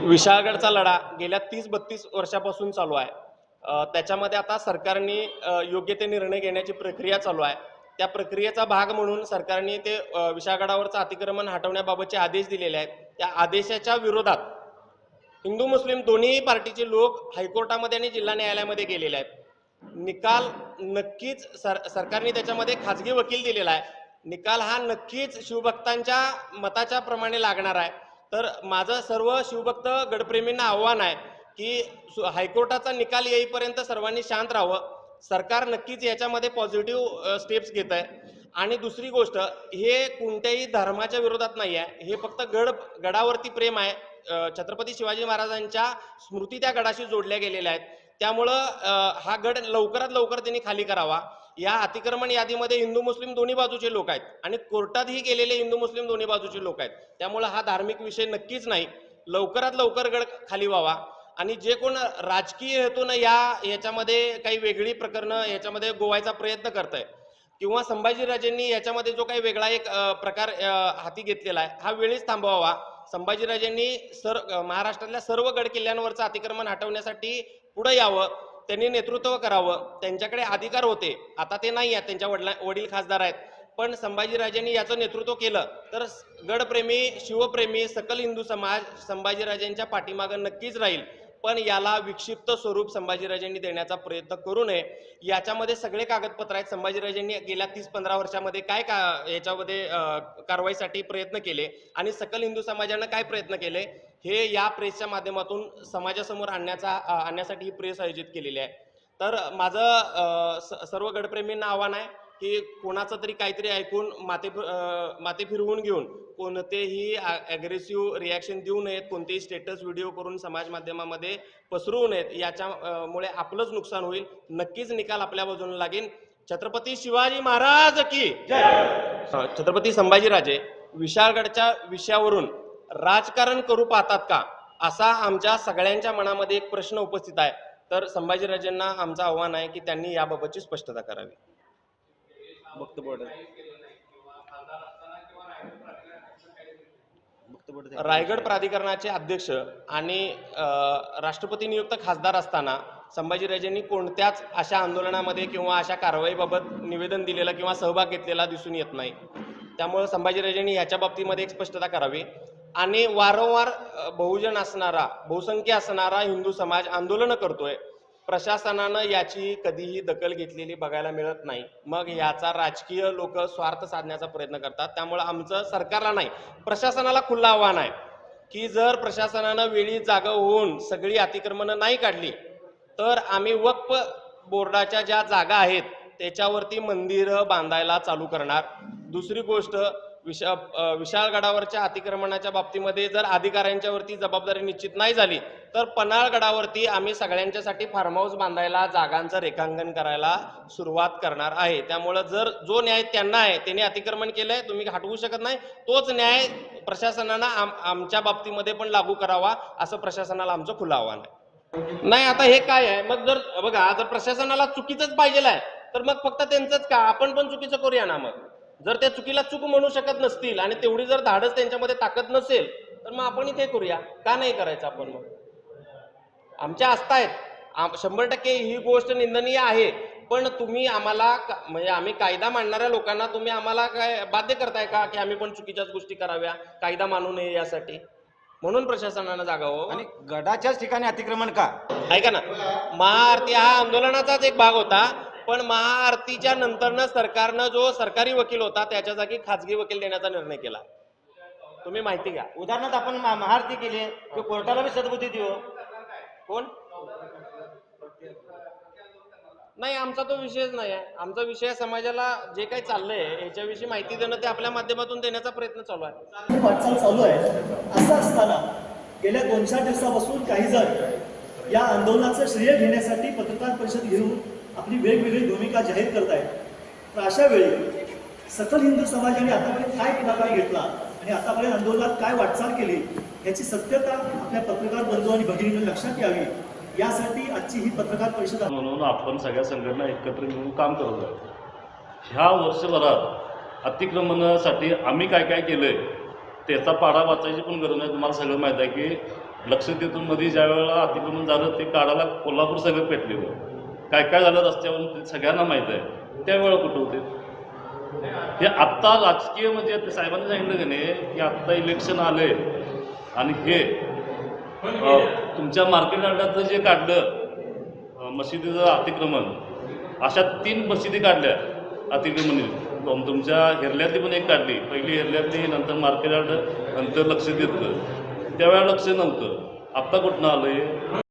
विशाळगडचा लढा गेल्या तीस बत्तीस वर्षापासून चालू आहे. त्याच्यामध्ये आता सरकारने योग्य ते निर्णय घेण्याची प्रक्रिया चालू आहे. त्या प्रक्रियेचा भाग म्हणून सरकारने ते विशाळगडावरचं अतिक्रमण हटवण्याबाबतचे आदेश दिलेले आहेत. त्या आदेशाच्या विरोधात हिंदू मुस्लिम दोन्ही पार्टीचे लोक हायकोर्टामध्ये आणि जिल्हा न्यायालयामध्ये गेलेले आहेत. निकाल नक्कीच सर सरकारने त्याच्यामध्ये खाजगी वकील दिलेला आहे. निकाल हा नक्कीच शिवभक्तांच्या मताच्या प्रमाणे लागणार आहे. तर माझं सर्व शिवभक्त गडप्रेमींना आव्हान आहे की हायकोर्टाचा निकाल येईपर्यंत सर्वांनी शांत राहावं. सरकार नक्कीच याच्यामध्ये पॉझिटिव्ह स्टेप्स घेत आहे. आणि दुसरी गोष्ट हे कोणत्याही धर्माच्या विरोधात नाही आहे हे फक्त गड गडावरती प्रेम आहे. छत्रपती शिवाजी महाराजांच्या स्मृती त्या गडाशी जोडल्या गेलेल्या आहेत. त्यामुळं हा गड लवकरात लवकर त्यांनी खाली करावा. या अतिक्रमण यादीमध्ये हिंदू मुस्लिम दोन्ही बाजूचे लोक आहेत. आणि कोर्टातही गेलेले हिंदू मुस्लिम दोन्ही बाजूचे लोक आहेत. त्यामुळं हा धार्मिक विषय नक्कीच नाही. लवकरात लवकर गड खाली व्हावा. आणि जे कोण राजकीय हेतून या याच्यामध्ये काही वेगळी प्रकरणं याच्यामध्ये गोवायचा प्रयत्न करत आहे किंवा संभाजीराजेंनी याच्यामध्ये जो काही वेगळा एक प्रकार हाती घेतलेला आहे हा वेळीच थांबवावा. संभाजीराजेंनी सर महाराष्ट्रातल्या सर्व गड किल्ल्यांवरचं अतिक्रमण हटवण्यासाठी पुढे यावं. त्यांनी नेतृत्व करावं. त्यांच्याकडे अधिकार होते. आता ते नाही आहेत त्यांच्या वडिला वडील खासदार आहेत. पण संभाजीराजेंनी याचं नेतृत्व केलं. तर गडप्रेमी शिवप्रेमी सकल हिंदू समाज संभाजीराजेंच्या पाठीमागं नक्कीच राहील. पण याला विक्षिप्त स्वरूप संभाजीराजेंनी देण्याचा प्रयत्न करू नये. याच्यामध्ये सगळे कागदपत्र आहेत. संभाजीराजांनी गेल्या तीस पंधरा वर्षामध्ये काय का याच्यामध्ये कारवाईसाठी प्रयत्न केले आणि सकल हिंदू समाजानं काय प्रयत्न केले? हे या प्रेसच्या माध्यमातून समाजासमोर आणण्याचा आणण्यासाठी ही प्रेस आयोजित केलेली आहे. तर माझं स- सर्व गडप्रेमींना आव्हान आहे की कोणाचं तरी काहीतरी ऐकून माते माते फिरवून घेऊन कोणतेही ॲग्रेसिव्ह रिॲक्शन देऊ नयेत कोणतेही स्टेटस व्हिडिओ करून समाज माध्यमामध्ये पसरवू नयेत याच्यामुळे आपलंच नुकसान होईल. नक्कीच निकाल आपल्या बाजूने लागेल. छत्रपती शिवाजी महाराज की छत्रपती संभाजीराजे विशाळगडच्या विषयावरून राजकारण करू पाहतात का? असा आमच्या सगळ्यांच्या मनामध्ये एक प्रश्न उपस्थित आहे. तर संभाजीराजेंना आमचं आव्हान आहे की त्यांनी याबाबतची स्पष्टता करावी. रायगड प्राधिकरणाचे अध्यक्ष आणि राष्ट्रपती नियुक्त खासदार असताना संभाजीराजेंनी कोणत्याच अशा आंदोलनामध्ये किंवा अशा कारवाईबाबत निवेदन दिलेलं किंवा सहभाग घेतलेला दिसून येत नाही. त्यामुळे संभाजीराजेंनी ह्याच्या बाबतीमध्ये एक स्पष्टता करावी. आणि वारंवार बहुजन असणारा बहुसंख्य असणारा हिंदू समाज आंदोलनं करतोय. प्रशासनानं याची कधीही दखल घेतलेली बघायला मिळत नाही. मग याचा राजकीय लोक स्वार्थ साधण्याचा प्रयत्न करतात. त्यामुळं आमचं सरकारला नाही प्रशासनाला खुल्लं आव्हान आहे की जर प्रशासनानं वेळी जागा होऊन सगळी अतिक्रमणं नाही काढली तर आम्ही वक्फ बोर्डाच्या ज्या जागा आहेत त्याच्यावरती मंदिरं बांधायला चालू करणार. दुसरी गोष्ट विशा अ, विशाळगडावरच्या अतिक्रमणाच्या बाबतीमध्ये जर अधिकाऱ्यांच्यावरती जबाबदारी निश्चित नाही झाली तर पन्हाळगडावरती आम्ही सगळ्यांच्यासाठी फार्म हाऊस बांधायला जागांचं रेखांकन करायला सुरुवात करणार आहे. त्यामुळं जर जो न्याय त्यांना आहे त्यांनी अतिक्रमण केलंय तुम्ही हटवू शकत नाही तोच न्याय प्रशासनानं आम आमच्या बाबतीमध्ये पण लागू करावा असं प्रशासनाला आमचं खुलं आव्हान आहे. नाही आता हे काय आहे? मग जर बघा जर प्रशासनाला चुकीचंच पाहिजे आहे तर मग फक्त त्यांचंच का? आपण पण चुकीचं करूया ना मग? जर त्या चुकीला चूक म्हणू शकत नसतील आणि तेवढी जर धाडस त्यांच्यामध्ये ताकद नसेल तर मग आपण इथे करूया. का नाही करायचं आपण मग? आमच्या असतायत आम- शंभर टक्के ही गोष्ट निंदनीय आहे. पण तुम्ही आम्हाला म्हणजे आम्ही कायदा मांडणाऱ्या लोकांना तुम्ही आम्हाला काय बाध्य करताय का की आम्ही पण चुकीच्याच गोष्टी कराव्या? कायदा मानू नये यासाठी. म्हणून प्रशासनानं जागावं आणि गडाच्याच ठिकाणी अतिक्रमण का? ऐका ना. महाआरती हा आंदोलनाचाच एक भाग होता. पण महाआरतीच्या नंतरनं सरकारनं जो सरकारी वकील होता त्याच्या जागी खाजगी वकील देण्याचा निर्णय केला. तुम्ही माहिती घ्या. उदाहरणार्थ आपण मा- महाआरती केली की कोर्टाला बी सद्बुद्धी देऊ. कोण? नाही आमचा तो विषयच नाही आहे. आमचा विषय समाजाला जे काही चाललंय याच्याविषयी माहिती देणं ते आपल्या माध्यमातून देण्याचा प्रयत्न चालू आहे. ही वाटचाल चालू आहे. असं असताना गेल्या दोन चार दिवसापासून काही जण या आंदोलनाचं श्रेय घेण्यासाठी पत्रकार परिषद घेऊन आपली वेगवेगळी भूमिका जाहीर करत तर अशा वेळी सकल हिंदू समाजाने आतापर्यंत काय पुढाकार घेतला आणि आतापर्यंत आंदोलनात काय वाटचाल केली याची सत्यता आपल्या पत्रकार बंधू आणि भगिनींनी लक्षात यावी यासाठी आजची ही पत्रकार परिषद म्हणून आपण सगळ्या संघटना एकत्र मिळून काम करत आहोत ह्या वर्षभरात अतिक्रमणासाठी आम्ही काय काय केलं आहे त्याचा पाडा वाचायची पण गरज नाही. तुम्हाला सगळं माहीत आहे की लक्ष देतून मध्ये ज्या वेळेला अतिक्रमण झालं ते काढायला कोल्हापूर सगळं पेटलेलं काय काय झालं रस्त्यावरून ते सगळ्यांना माहीत आहे. त्यावेळेला कुठं होते? हे आत्ता राजकीय म्हणजे ते साहेबांनी सांगितलं की नाही की आत्ता इलेक्शन आले. आणि हे तुमच्या मार्केट यार्डातलं जे काढलं मशिदीचं अतिक्रमण अशा तीन मशिदी काढल्या. अतिक्रमणी तुमच्या हेरल्यातली पण एक काढली. पहिली हेरल्यातली नंतर मार्केट यार्ड नंतर लक्ष देतलं. त्यावेळेला लक्ष नव्हतं. आत्ता कुठनं आलं हे